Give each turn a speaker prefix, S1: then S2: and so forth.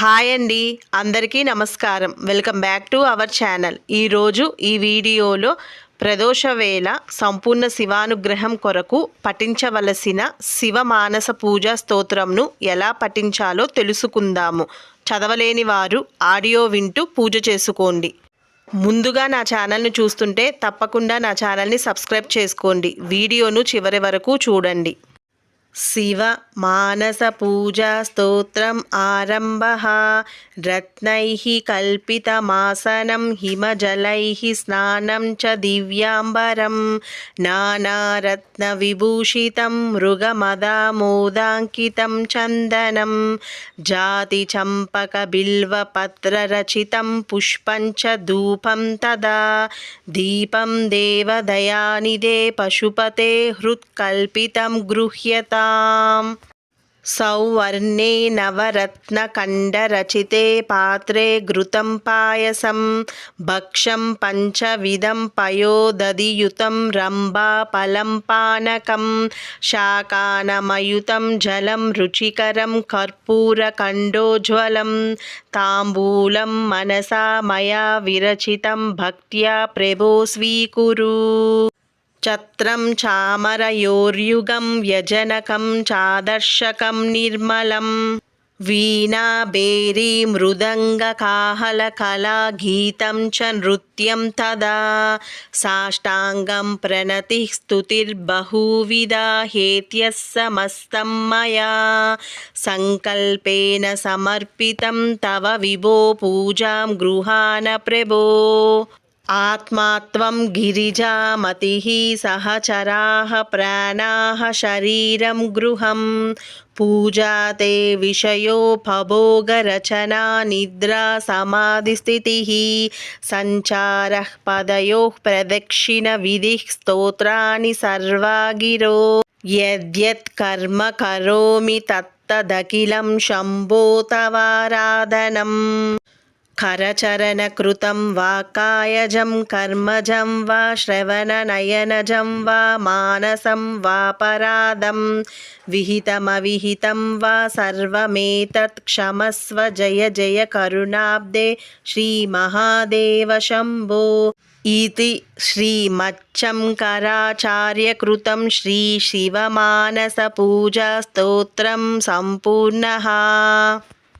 S1: Hi అండి. అందరికీ నమస్కారం. Welcome back to our channel. ఈరోజు ఈ వీడియోలో ప్రదోష వేళ సంపూర్ణ శివానుగ్రహం కొరకు పఠించవలసిన శివ మానస పూజా స్తోత్రంను ఎలా పఠించాలో తెలుసుకుందాము. చదవలేని వారు ఆడియో వింటూ పూజ చేసుకోండి. ముందుగా నా ఛానల్ను చూస్తుంటే తప్పకుండా నా ఛానల్ని సబ్స్క్రైబ్ చేసుకోండి. వీడియోను చివరి వరకు చూడండి. శివ మానస పూజా స్తోత్రం ఆరంభ. రత్నై కల్పితమాసనం హిమజలై స్నానం చ దివ్యాంబరం. నానారత్న విభూషితం మృగమదామోదాంకితం చందనం. జాతి చంపక బిల్వపత్రరచితం పుష్పం చ ధూపం తదా. सुताम् सौवर्णे नवरत्नखण्डरचिते पात्रे घृतं पायसं भक्षं पञ्चविधं पयोदधियुतं रम्बाफलं पानकं शाकानमयुतं जलं रुचिकरं कर्पूरखण्डोज्ज्वलं ताम्बूलं मनसा मया विरचितं भक्त्या प्रभो स्वीकुरु ఛత్రం చామరయోర్యుగం వ్యజనకం చాదర్శకం నిర్మలం. వీణా బేరీ మృదంగకాహలకలా గీతం చ నృత్యం తదా. సాష్టాంగం ప్రణతి స్తుతిర్బహువిధా హేత్యः సమస్తం మయా. సంకల్పేన సమర్పితం తవ విభో పూజాం గృహాన ప్రభో. आत्मा गिरिजामतिः सहचराः प्राणाः शरीरं गृहं पूजा ते विषयोपभोगरचना निद्रा समाधिस्थितिः। सञ्चारः पदयोः प्रदक्षिणविधिः स्तोत्राणि सर्वा गिरो यद्यत् कर्म करोमि तत्तदखिलं शम्भो तवाराधनम् करचरणकृतं वा कायजं कर्मजं वा श्रवणनयनजं वा मानसं वापराधं विहितमविहितं वा सर्वमेतत् क्षमस्व जय जय करुणाब्दे श्रीमहादेव शम्भो इति श्रीमच्चङ्कराचार्यकृतं श्रीशिवमानसपूजास्तोत्रं सम्पूर्णः